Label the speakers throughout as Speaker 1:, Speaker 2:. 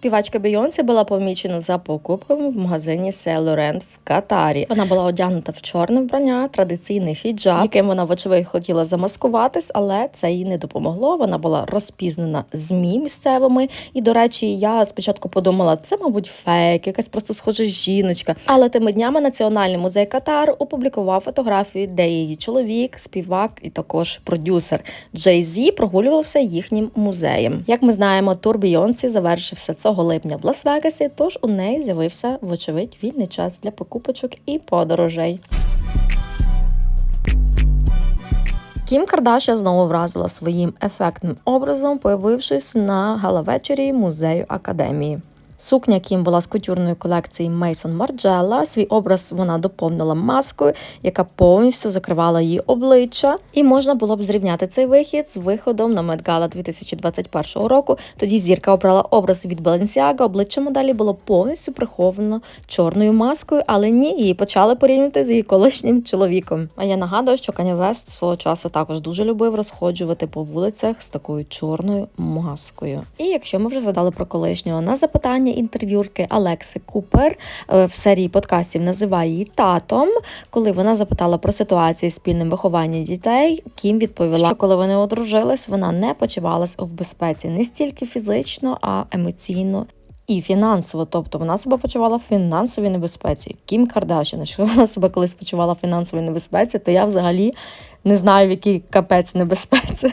Speaker 1: Співачка Бейонсі була помічена за покупками в магазині Laurent в Катарі. Вона була одягнута в чорне вбрання, традиційний хіджаб, яким вона вочевидь хотіла замаскуватись, але це їй не допомогло. Вона була розпізнана змі місцевими. І, до речі, я спочатку подумала, це, мабуть, фейк, якась просто схожа жіночка. Але тими днями Національний музей Катару опублікував фотографію, де її чоловік, співак і також продюсер Джей Зі прогулювався їхнім музеєм. Як ми знаємо, тур Бейонсі завершився цього липня в Лас-Вегасі, тож у неї з'явився вочевидь вільний час для покупочок і подорожей. Кім Кардашя знову вразила своїм ефектним образом, появившись на галавечері музею академії. Сукня Кім була з кутюрної колекції Мейсон Марджелла. Свій образ вона доповнила маскою, яка повністю закривала її обличчя. І можна було б зрівняти цей вихід з виходом на Gala 2021 року. Тоді зірка обрала образ від Balenciaga. Обличчя моделі було повністю приховано чорною маскою, але ні, її почали порівнювати з її колишнім чоловіком. А я нагадую, що West свого часу також дуже любив розходжувати по вулицях з такою чорною маскою. І якщо ми вже згадали про колишнього на запитання інтерв'юрки Алекси Купер е, в серії подкастів називає її татом. Коли вона запитала про ситуацію з спільним вихованням дітей, Кім відповіла, що коли вони одружились, вона не почувалась в безпеці не стільки фізично, а емоційно. І фінансово, тобто вона себе почувала в фінансовій небезпеці. Кім Кардашін, якщо вона себе колись почувала в фінансовій небезпеці, то я взагалі не знаю, в який капець небезпеці.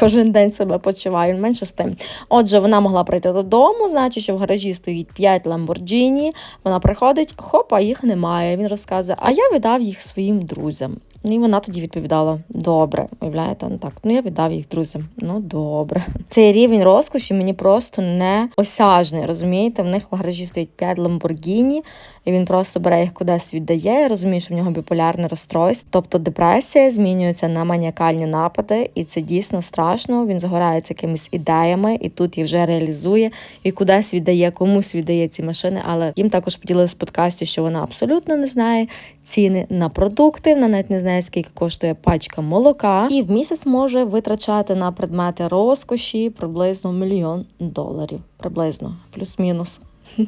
Speaker 1: Кожен день себе почуваю, менше з тим. Отже, вона могла прийти додому, значить, що в гаражі стоїть 5 Ламборджіні. Вона приходить, хоп, а їх немає. Він розказує, а я віддав їх своїм друзям. Ну і вона тоді відповідала: добре, уявляєте, ну так, ну я віддав їх друзям. Ну добре. Цей рівень розкоші мені просто не осяжний. Розумієте, в них в гаражі стоїть 5 Ламборгіні, і він просто бере їх кудись віддає. Я розумію, що в нього біполярне розстройство. Тобто депресія змінюється на маніакальні напади, і це дійсно страшно. Він загорається якимись ідеями, і тут їх вже реалізує і кудись віддає, комусь віддає ці машини. Але їм також поділилися в подкасті, що вона абсолютно не знає ціни на продукти. Вона навіть не знає, скільки коштує пачка молока, і в місяць може витрачати на предмети розкоші приблизно мільйон доларів. Приблизно плюс-мінус.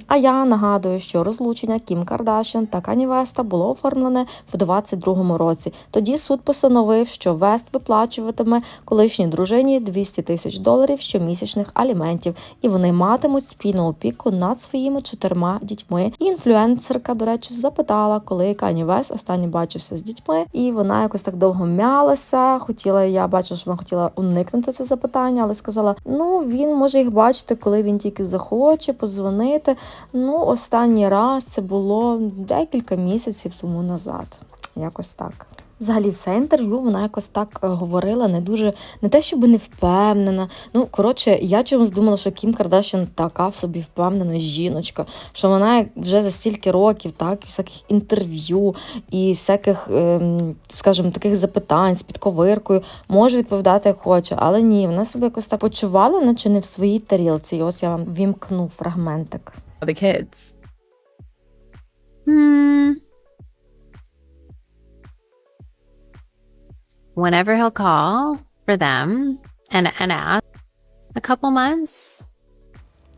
Speaker 1: А я нагадую, що розлучення Кім Кардашян та Кані Веста було оформлене в 22-му році. Тоді суд постановив, що Вест виплачуватиме колишній дружині 200 тисяч доларів щомісячних аліментів, і вони матимуть спільну опіку над своїми чотирма дітьми. І інфлюенсерка, до речі, запитала, коли Кані Вест останній бачився з дітьми, і вона якось так довго мялася. Хотіла я бачила, що вона хотіла уникнути це запитання, але сказала: ну він може їх бачити, коли він тільки захоче, позвонити. Ну, останній раз це було декілька місяців тому назад. Якось так. Взагалі, все інтерв'ю вона якось так е, говорила, не дуже не те, щоб не впевнена. Ну, коротше, я чомусь думала, що Кім Кардашян така в собі впевнена жіночка, що вона вже за стільки років, так, і всяких інтерв'ю і всяких, ем, скажімо, таких запитань з підковиркою може відповідати як хоче, але ні, вона себе якось так почувала, наче не в своїй тарілці. І ось я вам вімкну фрагментик.
Speaker 2: The kids?
Speaker 3: Hmm. Whenever he'll call for them and and ask a couple months.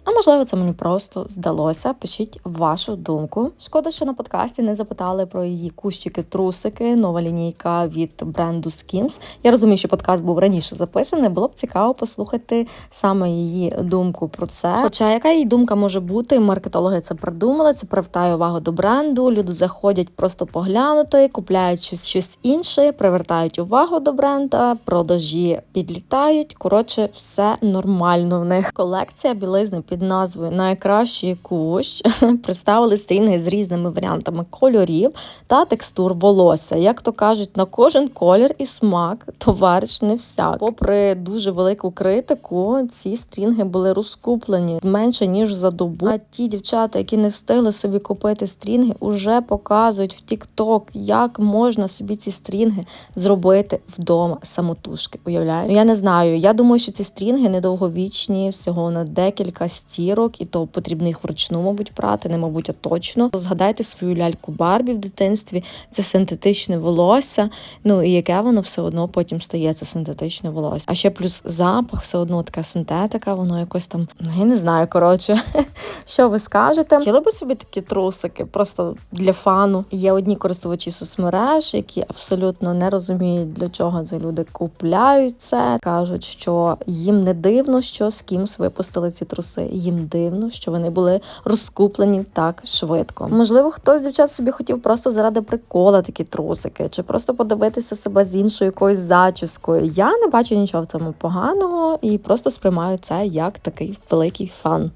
Speaker 1: А можливо, це мені просто здалося. Пишіть вашу думку. Шкода, що на подкасті не запитали про її кущики-трусики, нова лінійка від бренду Skims. Я розумію, що подкаст був раніше записаний. Було б цікаво послухати саме її думку про це. Хоча яка її думка може бути? Маркетологи це придумали, це привертає увагу до бренду. Люди заходять просто поглянути, купляють щось, щось інше, привертають увагу до бренда, продажі підлітають. Коротше, все нормально в них. Колекція білизни під назвою Найкращий кущ представили стрінги з різними варіантами кольорів та текстур волосся. Як то кажуть, на кожен колір і смак товариш не всяк. Попри дуже велику критику, ці стрінги були розкуплені менше ніж за добу. А ті дівчата, які не встигли собі купити стрінги, уже показують в TikTok, як можна собі ці стрінги зробити вдома самотужки. Уявляю? Ну, я не знаю. Я думаю, що ці стрінги недовговічні, всього на декілька стірок, і то потрібно їх вручну, мабуть, прати, не мабуть, а точно. Згадайте свою ляльку Барбі в дитинстві. Це синтетичне волосся. Ну і яке воно все одно потім стає це синтетичне волосся. А ще плюс запах, все одно така синтетика, воно якось там, ну я не знаю, коротше. Що ви скажете? Хотіли би собі такі трусики, просто для фану. Є одні користувачі соцмереж, які абсолютно не розуміють, для чого це люди купляють це. кажуть, що їм не дивно, що з кимсь випустили ці труси. Їм дивно, що вони були розкуплені так швидко. Можливо, хтось з дівчат собі хотів просто заради прикола такі трусики, чи просто подивитися себе з іншою якоюсь зачіскою. Я не бачу нічого в цьому поганого і просто сприймаю це як такий великий фан.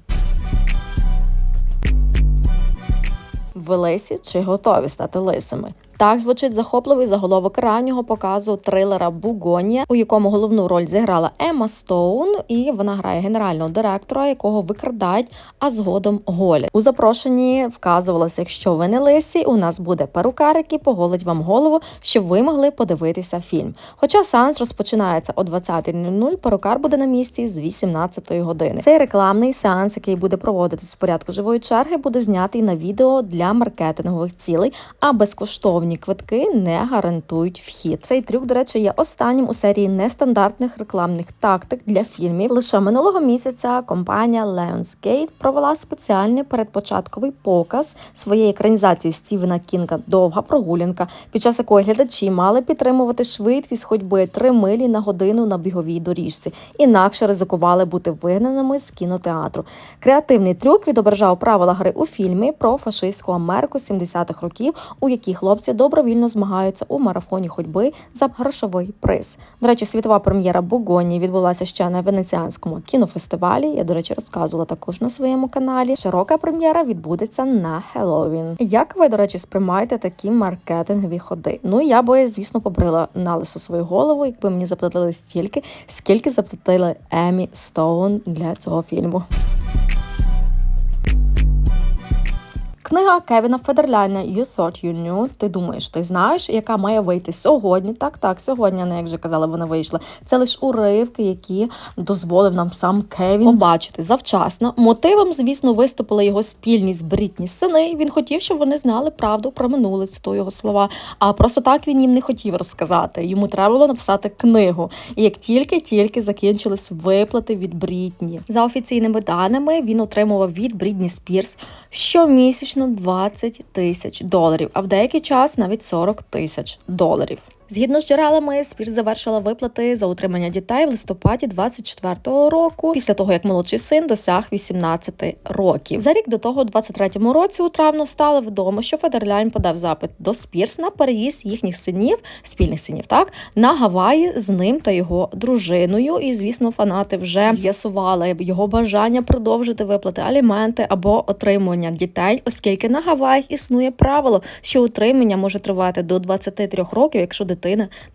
Speaker 1: Ви лисі чи готові стати лисими? Так звучить захопливий заголовок раннього показу трилера Бугонія, у якому головну роль зіграла Емма Стоун, і вона грає генерального директора, якого викрадають, а згодом голять. У запрошенні вказувалося, якщо ви не лисі, у нас буде перукар, який поголить вам голову, щоб ви могли подивитися фільм. Хоча сеанс розпочинається о 20.00, перукар буде на місці з 18-ї години. Цей рекламний сеанс, який буде проводитись в порядку живої черги, буде знятий на відео для маркетингових цілей, а безкоштовні квитки не гарантують вхід. Цей трюк, до речі, є останнім у серії нестандартних рекламних тактик для фільмів. Лише минулого місяця компанія Lionsgate провела спеціальний передпочатковий показ своєї екранізації Стівена Кінга Довга прогулянка, під час якої глядачі мали підтримувати швидкість ходьби 3 милі на годину на біговій доріжці, інакше ризикували бути вигнаними з кінотеатру. Креативний трюк відображав правила гри у фільмі про фашистську Америку 70-х років, у якій хлопці добровільно змагаються у марафоні ходьби за грошовий приз. До речі, світова прем'єра Бугоні відбулася ще на венеціанському кінофестивалі. Я, до речі, розказувала також на своєму каналі. Широка прем'єра відбудеться на Хеллоуін. Як ви, до речі, сприймаєте такі маркетингові ходи? Ну я би, звісно, побрила на лису свою голову, якби мені заплатили стільки, скільки заплатили Емі Стоун для цього фільму. Книга Кевіна Федерляна «You Thought You Knew» Ти думаєш, ти знаєш, яка має вийти сьогодні? Так, так, сьогодні, не як вже казала, вона вийшла. Це лише уривки, які дозволив нам сам Кевін побачити завчасно. Мотивом, звісно, виступила його спільність Брітні сини. Він хотів, щоб вони знали правду про минуле, то його слова. А просто так він їм не хотів розказати. Йому треба було написати книгу. І як тільки-тільки закінчились виплати від Брітні. За офіційними даними, він отримував від Брітні Спірс щомісячно 20 тисяч доларів, а в деякий час навіть 40 тисяч доларів. Згідно з джерелами, Спірс завершила виплати за утримання дітей в листопаді 24-го року, після того як молодший син досяг 18 років. За рік до того, у 23-му році, у травно, стало відомо, що Федерляйн подав запит до Спірс на переїзд їхніх синів, спільних синів, так на Гаваї з ним та його дружиною. І звісно, фанати вже з'ясували його бажання продовжити виплати аліменти або отримування дітей, оскільки на Гаваях існує правило, що утримання може тривати до 23 років, якщо дитина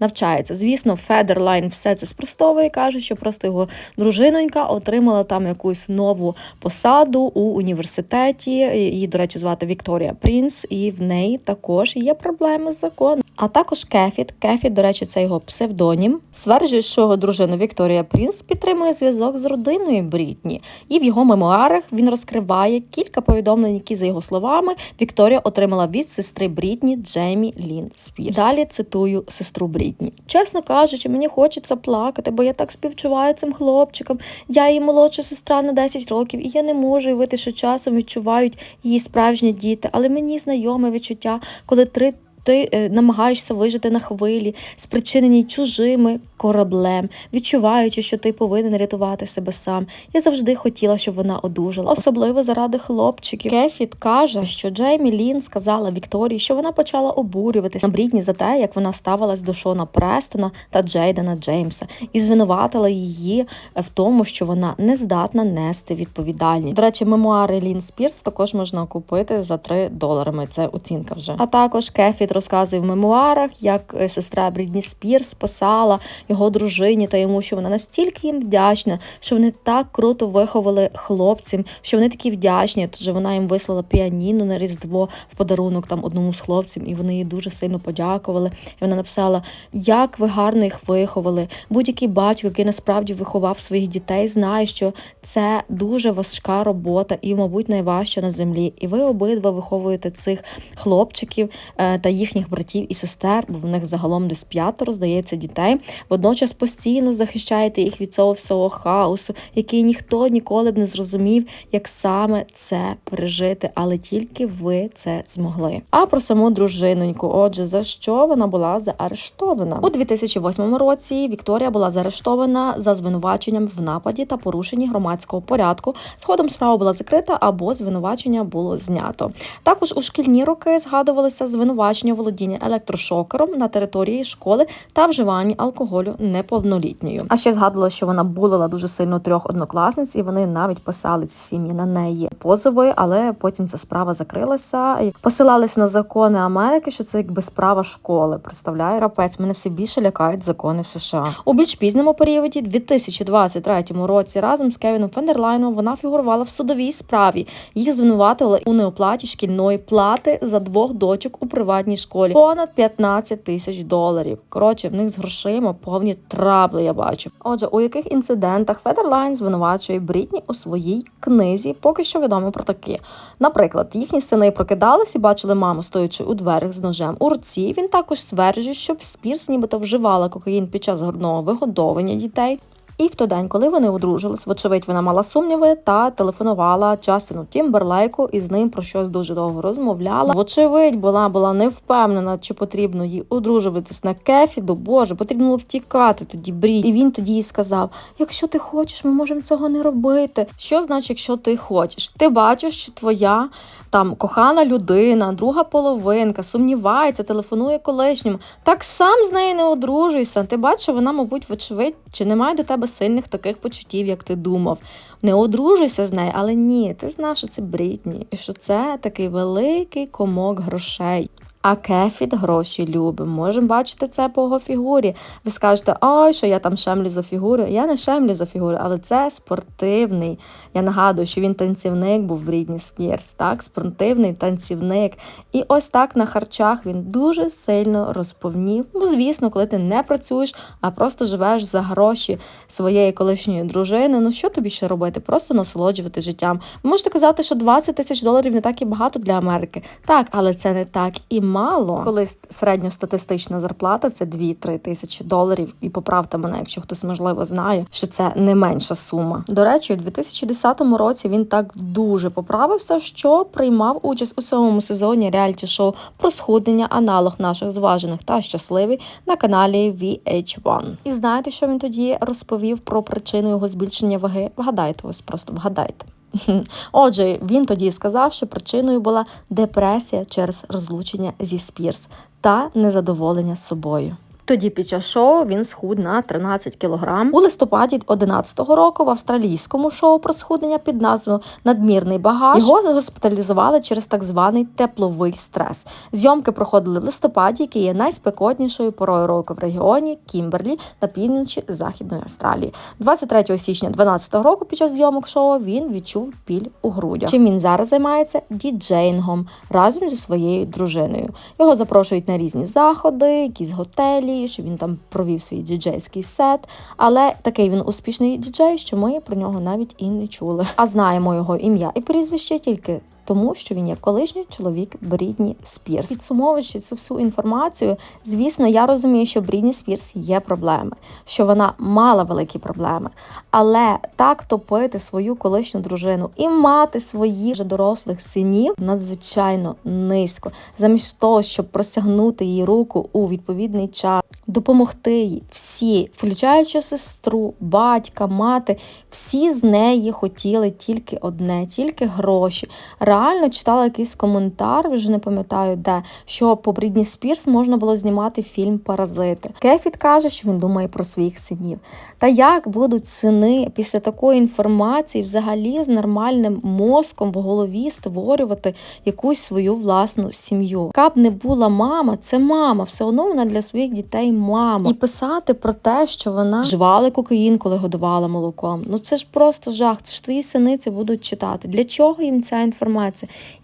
Speaker 1: навчається. Звісно, Федерлайн все це спростовує, каже, що просто його дружинонька отримала там якусь нову посаду у університеті. Її, до речі, звати Вікторія Прінс, і в неї також є проблеми з законом. А також Кефіт. Кефіт, до речі, це його псевдонім. Стверджує, що його дружина Вікторія Прінс підтримує зв'язок з родиною Брітні. І в його мемуарах він розкриває кілька повідомлень, які, за його словами, Вікторія отримала від сестри Брітні Джеймі Лін Спірс. Далі цитую сестру Брітні. Чесно кажучи, мені хочеться плакати, бо я так співчуваю цим хлопчикам. Я її молодша сестра на 10 років, і я не можу уявити, що часом відчувають її справжні діти. Але мені знайоме відчуття, коли три. Ти е, намагаєшся вижити на хвилі, спричиненій чужими кораблем, відчуваючи, що ти повинен рятувати себе сам. Я завжди хотіла, щоб вона одужала, особливо заради хлопчиків. Кефіт каже, що Джеймі Лін сказала Вікторії, що вона почала обурюватися на Брітні за те, як вона ставилась до Шона Престона та Джейдена Джеймса, і звинуватила її в тому, що вона не здатна нести відповідальність. До речі, мемуари Лін Спірс також можна купити за 3 доларами. Це оцінка вже. А також Кефіт розказує в мемуарах, як е, сестра Брідні Спірс спасала його дружині та йому, що вона настільки їм вдячна, що вони так круто виховали хлопців, що вони такі вдячні. Тож вона їм вислала піаніно на Різдво в подарунок там одному з хлопців, і вони їй дуже сильно подякували. І вона написала, як ви гарно їх виховали. Будь-який батько, який насправді виховав своїх дітей, знає, що це дуже важка робота і, мабуть, найважча на землі. І ви обидва виховуєте цих хлопчиків е, та їхніх братів і сестер, бо в них загалом десь п'ятеро, здається, дітей. Водночас постійно захищаєте їх від цього всього хаосу, який ніхто ніколи б не зрозумів, як саме це пережити, але тільки ви це змогли. А про саму дружиноньку, отже, за що вона була заарештована у 2008 році. Вікторія була заарештована за звинуваченням в нападі та порушенні громадського порядку. Згодом справа була закрита або звинувачення було знято. Також у шкільні роки згадувалися звинувачення володіння електрошокером на території школи та вживанні алкоголю неповнолітньою. А ще згадувала, що вона булила дуже сильно трьох однокласниць, і вони навіть писали ці сім'ї на неї позови, але потім ця справа закрилася. І посилались на закони Америки, що це якби справа школи. Представляє капець, мене все більше лякають закони в США. У більш пізньому періоді, 2023 році, разом з Кевіном Фендерлайном вона фігурувала в судовій справі. Їх звинуватили у неоплаті шкільної плати за двох дочок у приватній школі. Понад 15 тисяч доларів. Коротше, в них з грошима повні трабли. Я бачу. Отже, у яких інцидентах Федерлайн звинувачує Брітні у своїй книзі, поки що відомо про такі. Наприклад, їхні сини прокидались і бачили маму, стоячи у дверях з ножем у руці. Він також стверджує, що Спірс нібито вживала кокаїн під час грудного вигодовування дітей. І в той день, коли вони одружились, вочевидь, вона мала сумніви та телефонувала Джастину Тімберлейку і з ним про щось дуже довго розмовляла. Вочевидь, була була не впевнена, чи потрібно їй одружуватись на кефіду. Боже, потрібно було втікати тоді брі. І він тоді їй сказав: якщо ти хочеш, ми можемо цього не робити. Що значить, якщо ти хочеш? Ти бачиш, що твоя там кохана людина, друга половинка, сумнівається, телефонує колишньому. Так сам з нею не одружуйся. Ти бачиш, вона, мабуть, вочевидь, чи немає до тебе сильних таких почуттів, як ти думав. Не одружуйся з нею, але ні, ти знав, що це Брітні, і що це такий великий комок грошей. А Кефіт гроші любить. Можемо бачити це по його фігурі. Ви скажете, ой, що я там шемлю за фігуру. Я не шемлю за фігуру, але це спортивний. Я нагадую, що він танцівник був Брідні Спірс, так, спортивний танцівник. І ось так на харчах він дуже сильно розповнів. Ну, звісно, коли ти не працюєш, а просто живеш за гроші своєї колишньої дружини. Ну що тобі ще робити? Просто насолоджувати життям. Ви можете казати, що 20 тисяч доларів не так і багато для Америки. Так, але це не так і. Коли середньостатистична зарплата це 2-3 тисячі доларів. І поправте мене, якщо хтось можливо знає, що це не менша сума. До речі, у 2010 році він так дуже поправився, що приймав участь у сьомому сезоні реаліті-шоу про схуднення, аналог наших зважених та щасливий на каналі VH1. І знаєте, що він тоді розповів про причину його збільшення ваги? Вгадайте, ось просто вгадайте. Отже, він тоді сказав, що причиною була депресія через розлучення зі Спірс та незадоволення собою. Тоді під час шоу він схуд на 13 кг. У листопаді 2011 року в австралійському шоу про схуднення під назвою Надмірний багаж його госпіталізували через так званий тепловий стрес. Зйомки проходили в листопаді, який є найспекотнішою порою року в регіоні Кімберлі на півночі Західної Австралії. 23 січня 2012 року під час зйомок шоу він відчув біль у грудях. Чим він зараз займається діджеїнгом разом зі своєю дружиною. Його запрошують на різні заходи, якісь готелі що він там провів свій діджейський сет. Але такий він успішний діджей, що ми про нього навіть і не чули. А знаємо його ім'я і прізвище тільки. Тому що він є колишній чоловік Брідні Спірс. Підсумовуючи цю всю інформацію, звісно, я розумію, що Брідні Спірс є проблеми, що вона мала великі проблеми. Але так топити свою колишню дружину і мати своїх вже дорослих синів надзвичайно низько, замість того, щоб простягнути їй руку у відповідний час, допомогти їй всі, включаючи сестру, батька, мати, всі з неї хотіли тільки одне, тільки гроші реально читала якийсь коментар, вже не пам'ятаю де, що по Брідні Спірс можна було знімати фільм Паразити. Кефіт каже, що він думає про своїх синів. Та як будуть сини після такої інформації взагалі з нормальним мозком в голові створювати якусь свою власну сім'ю? Яка б не була мама, це мама, все одно вона для своїх дітей мама. І писати про те, що вона жвала кокаїн, коли годувала молоком. Ну це ж просто жах. Це ж твої сини це будуть читати. Для чого їм ця інформація?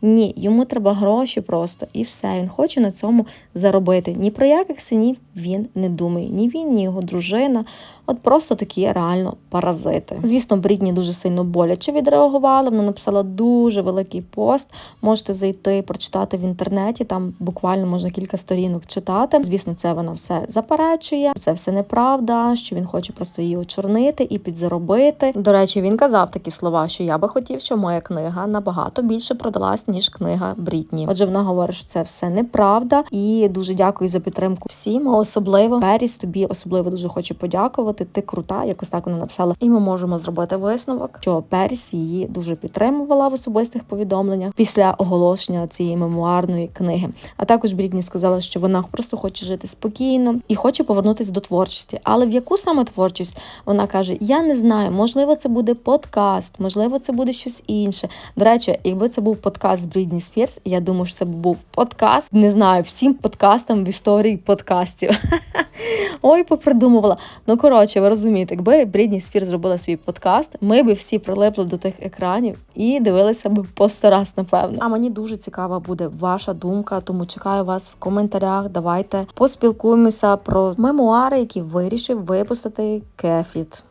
Speaker 1: Ні, йому треба гроші просто і все. Він хоче на цьому заробити. Ні про яких синів він не думає. Ні він, ні його дружина. От просто такі реально паразити. Звісно, Брідні дуже сильно боляче відреагувала. Вона написала дуже великий пост. Можете зайти, прочитати в інтернеті. Там буквально можна кілька сторінок читати. Звісно, це вона все заперечує. Це все неправда, що він хоче просто її очорнити і підзаробити. До речі, він казав такі слова, що я би хотів, щоб моя книга набагато більше продалась, ніж книга Брітні. Отже, вона говорить, що це все неправда. І дуже дякую за підтримку всім. Особливо Періс тобі особливо дуже хочу подякувати. Ти крута, якось так вона написала. І ми можемо зробити висновок, що Періс її дуже підтримувала в особистих повідомленнях після оголошення цієї мемуарної книги. А також Брітні сказала, що вона просто хоче жити спокійно і хоче повернутися до творчості. Але в яку саме творчість вона каже: Я не знаю, можливо, це буде подкаст, можливо, це буде щось інше. До речі, якби це був подкаст з Брідні Спірс, я думаю, що це був подкаст. Не знаю, всім подкастам в історії подкастів. Ой, попридумувала. Ну коротше, ви розумієте, якби Брідні Спір зробила свій подкаст, ми би всі прилипли до тих екранів і дивилися б по сто раз, напевно. А мені дуже цікава буде ваша думка, тому чекаю вас в коментарях. Давайте поспілкуємося про мемуари, які вирішив випустити Кефіт.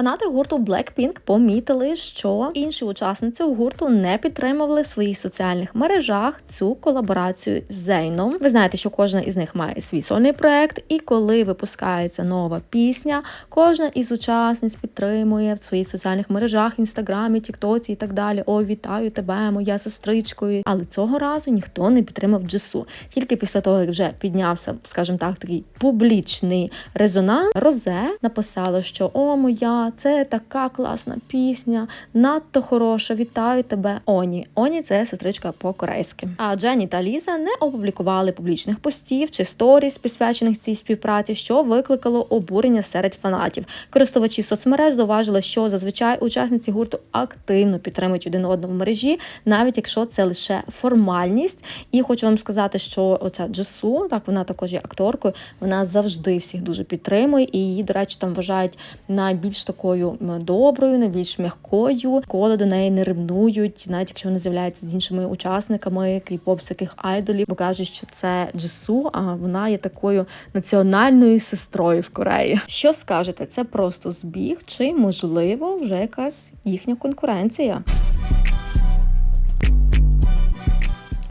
Speaker 1: Фанати гурту Blackpink помітили, що інші учасниці гурту не підтримували в своїх соціальних мережах цю колаборацію з Зейном. Ви знаєте, що кожна із них має свій сольний проект, і коли випускається нова пісня, кожна із учасниць підтримує в своїх соціальних мережах, інстаграмі, тіктоці і так далі. Ой, вітаю тебе, моя сестричкою. Але цього разу ніхто не підтримав Джесу. Тільки після того, як вже піднявся, скажімо так, такий публічний резонанс, Розе написала, що о, моя це така класна пісня, надто хороша. Вітаю тебе, Оні. Оні це сестричка по-корейськи. А Дженні та Ліза не опублікували публічних постів чи сторіс, присвячених цій співпраці, що викликало обурення серед фанатів. Користувачі соцмереж зауважили, що зазвичай учасниці гурту активно підтримують один одного в мережі, навіть якщо це лише формальність. І хочу вам сказати, що оця Джесу, так вона також є акторкою, вона завжди всіх дуже підтримує, і її, до речі, там вважають найбільш такою доброю, найбільш м'якою, коли до неї не ревнують, навіть якщо вона з'являється з іншими учасниками кей-поп всяких айдолів, бо кажуть, що це Джису, а вона є такою національною сестрою в Кореї. Що скажете? Це просто збіг, чи можливо вже якась їхня конкуренція?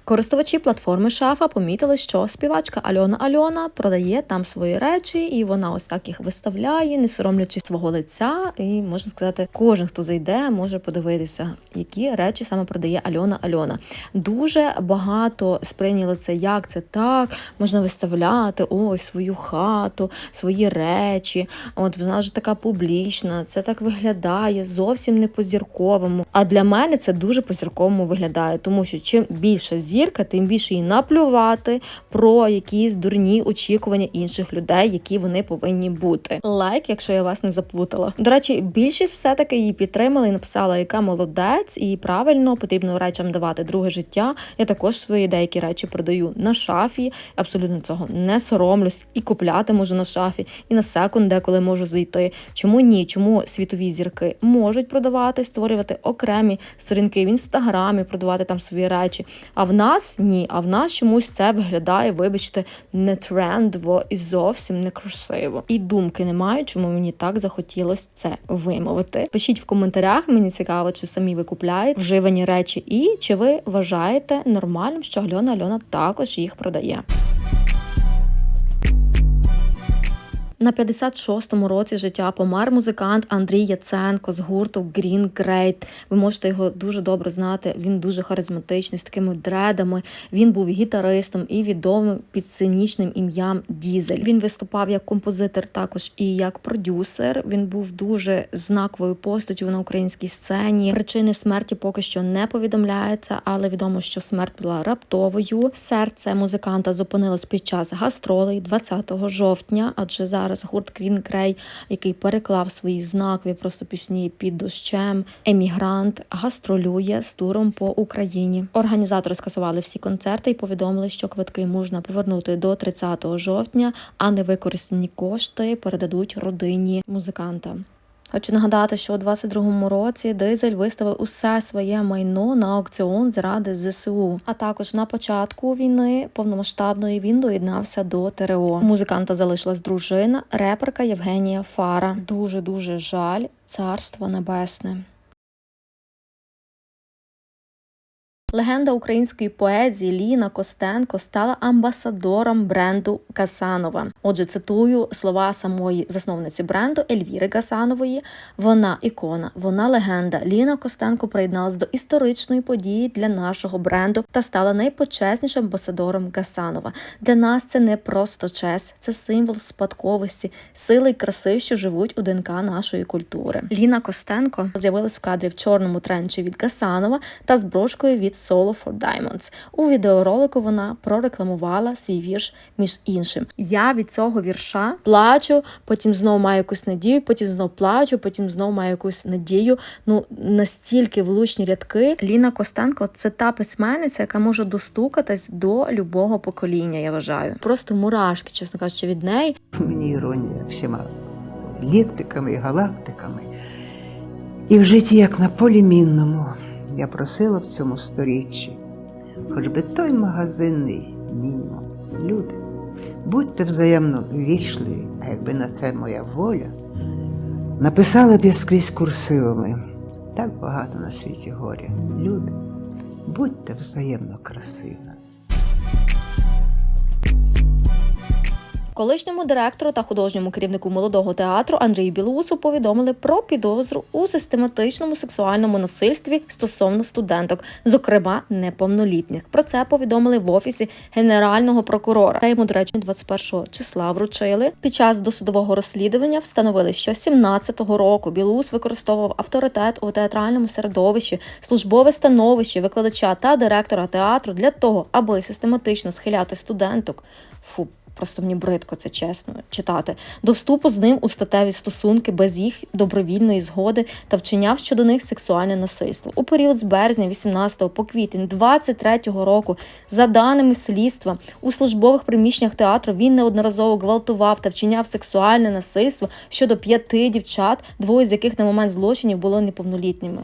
Speaker 1: Користувачі платформи Шафа помітили, що співачка Альона Альона продає там свої речі, і вона ось так їх виставляє, не соромлячись свого лиця. І можна сказати, кожен, хто зайде, може подивитися, які речі саме продає Альона Альона. Дуже багато сприйняли це, як це так, можна виставляти ось свою хату, свої речі. От вона ж така публічна, це так виглядає зовсім не по-зірковому. А для мене це дуже по-зірковому виглядає, тому що чим більше зір зірка, тим більше їй наплювати про якісь дурні очікування інших людей, які вони повинні бути. Лайк, якщо я вас не заплутала. До речі, більшість все-таки її підтримала і написала, яка молодець, і правильно потрібно речам давати друге життя. Я також свої деякі речі продаю на шафі. Абсолютно цього не соромлюсь і купляти можу на шафі, і на секунд деколи можу зайти. Чому ні? Чому світові зірки можуть продавати, створювати окремі сторінки в інстаграмі, продавати там свої речі? А в нас ні, а в нас чомусь це виглядає, вибачте, не трендово і зовсім не красиво. І думки немає, чому мені так захотілося це вимовити. Пишіть в коментарях, мені цікаво, чи самі ви купляєте вживані речі, і чи ви вважаєте нормальним, що Альона Альона також їх продає. На 56-му році життя помер музикант Андрій Яценко з гурту Green Great. Ви можете його дуже добре знати. Він дуже харизматичний з такими дредами. Він був гітаристом і відомим під сценічним ім'ям Дізель. Він виступав як композитор, також і як продюсер. Він був дуже знаковою постаттю на українській сцені. Причини смерті поки що не повідомляються, але відомо, що смерть була раптовою. Серце музиканта зупинилось під час гастролей 20 жовтня, адже зараз гурт Крін Крей, який переклав свої знакові просто пісні під дощем, емігрант гастролює з туром по Україні. Організатори скасували всі концерти і повідомили, що квитки можна повернути до 30 жовтня, а невикористані кошти передадуть родині музиканта. Хочу нагадати, що у 22-му році Дизель виставив усе своє майно на аукціон заради ЗСУ. А також на початку війни повномасштабної він доєднався до ТРО. Музиканта залишилась дружина, реперка Євгенія Фара. Дуже дуже жаль, царство небесне. Легенда української поезії Ліна Костенко стала амбасадором бренду Гасанова. Отже, цитую слова самої засновниці бренду Ельвіри Гасанової. Вона ікона, вона легенда. Ліна Костенко приєдналась до історичної події для нашого бренду та стала найпочеснішим амбасадором Гасанова. Для нас це не просто честь, це символ спадковості, сили й краси, що живуть у ДНК нашої культури. Ліна Костенко з'явилась в кадрі в чорному тренчі від Гасанова та з брошкою від Solo for Diamonds. У відеоролику вона прорекламувала свій вірш між іншим. Я від цього вірша плачу, потім знову маю якусь надію, потім знову плачу, потім знову маю якусь надію. Ну настільки влучні рядки. Ліна Костенко це та письменниця, яка може достукатись до любого покоління. Я вважаю. Просто мурашки, чесно кажучи, від неї.
Speaker 2: Мені іронія всіма лектиками і галактиками. І в житті, як на полі мінному, я просила в цьому сторіччі, хоч би той магазинний мінімум. Люди, будьте взаємно ввічливі, а якби на те моя воля, написала б я скрізь курсивами. Так багато на світі горя. Люди, будьте взаємно красиві.
Speaker 1: Колишньому директору та художньому керівнику молодого театру Андрію Білоусу повідомили про підозру у систематичному сексуальному насильстві стосовно студенток, зокрема неповнолітніх. Про це повідомили в офісі генерального прокурора. Та йому, до речі, 21 числа вручили. Під час досудового розслідування встановили, що 17-го року Білоус використовував авторитет у театральному середовищі, службове становище викладача та директора театру для того, аби систематично схиляти студенток. Фу, Просто мені бридко це чесно читати. До вступу з ним у статеві стосунки без їх добровільної згоди та вчиняв щодо них сексуальне насильство. У період з березня 18 по квітень 23-го року, за даними слідства, у службових приміщеннях театру він неодноразово гвалтував та вчиняв сексуальне насильство щодо п'яти дівчат, двоє з яких на момент злочинів було неповнолітніми.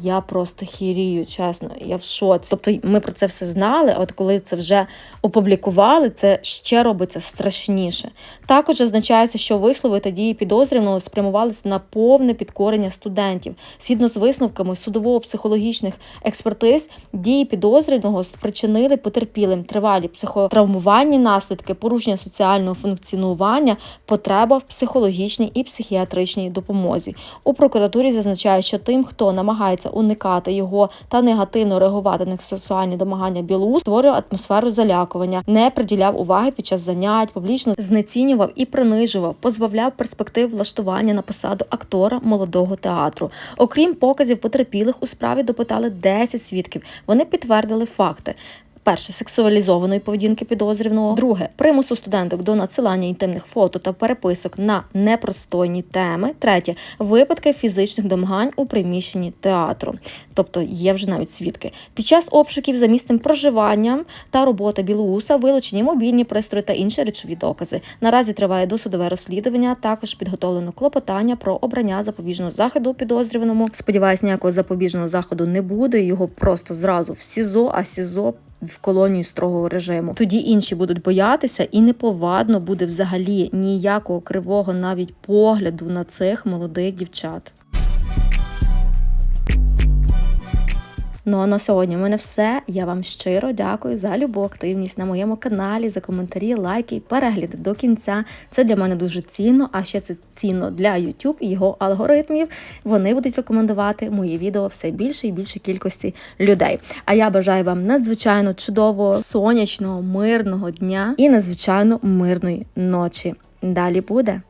Speaker 1: Я просто хірію, чесно, я в шоці. Тобто ми про це все знали, а от коли це вже опублікували, це ще робиться страшніше. Також зазначається, що вислови та дії підозрюваного спрямувалися на повне підкорення студентів. Згідно з висновками судово-психологічних експертиз, дії підозрюваного спричинили потерпілим тривалі психотравмувальні наслідки, порушення соціального функціонування, потреба в психологічній і психіатричній допомозі. У прокуратурі зазначають, що тим, хто намагається уникати його та негативно реагувати на сексуальні домагання білу, створював атмосферу залякування, не приділяв уваги під час занять, публічно знецінював і принижував, позбавляв перспектив влаштування на посаду актора молодого театру. Окрім показів потерпілих, у справі допитали 10 свідків. Вони підтвердили факти. Перше сексуалізованої поведінки підозрюваного, друге примусу студенток до надсилання інтимних фото та переписок на непростойні теми. Третє випадки фізичних домагань у приміщенні театру, тобто є вже навіть свідки. Під час обшуків за місцем проживання та роботи Білоуса вилучені мобільні пристрої та інші речові докази. Наразі триває досудове розслідування. Також підготовлено клопотання про обрання запобіжного заходу підозрюваному. Сподіваюсь, ніякого запобіжного заходу не буде. Його просто зразу в СІЗО, а СІЗО в колонії строгого режиму. Тоді інші будуть боятися, і неповадно буде взагалі ніякого кривого навіть погляду на цих молодих дівчат. Ну а на сьогодні в мене все. Я вам щиро дякую за любу активність на моєму каналі, за коментарі, лайки і перегляди до кінця. Це для мене дуже цінно, а ще це цінно для YouTube і його алгоритмів. Вони будуть рекомендувати мої відео все більше і більше кількості людей. А я бажаю вам надзвичайно чудового, сонячного, мирного дня і надзвичайно мирної ночі. Далі буде.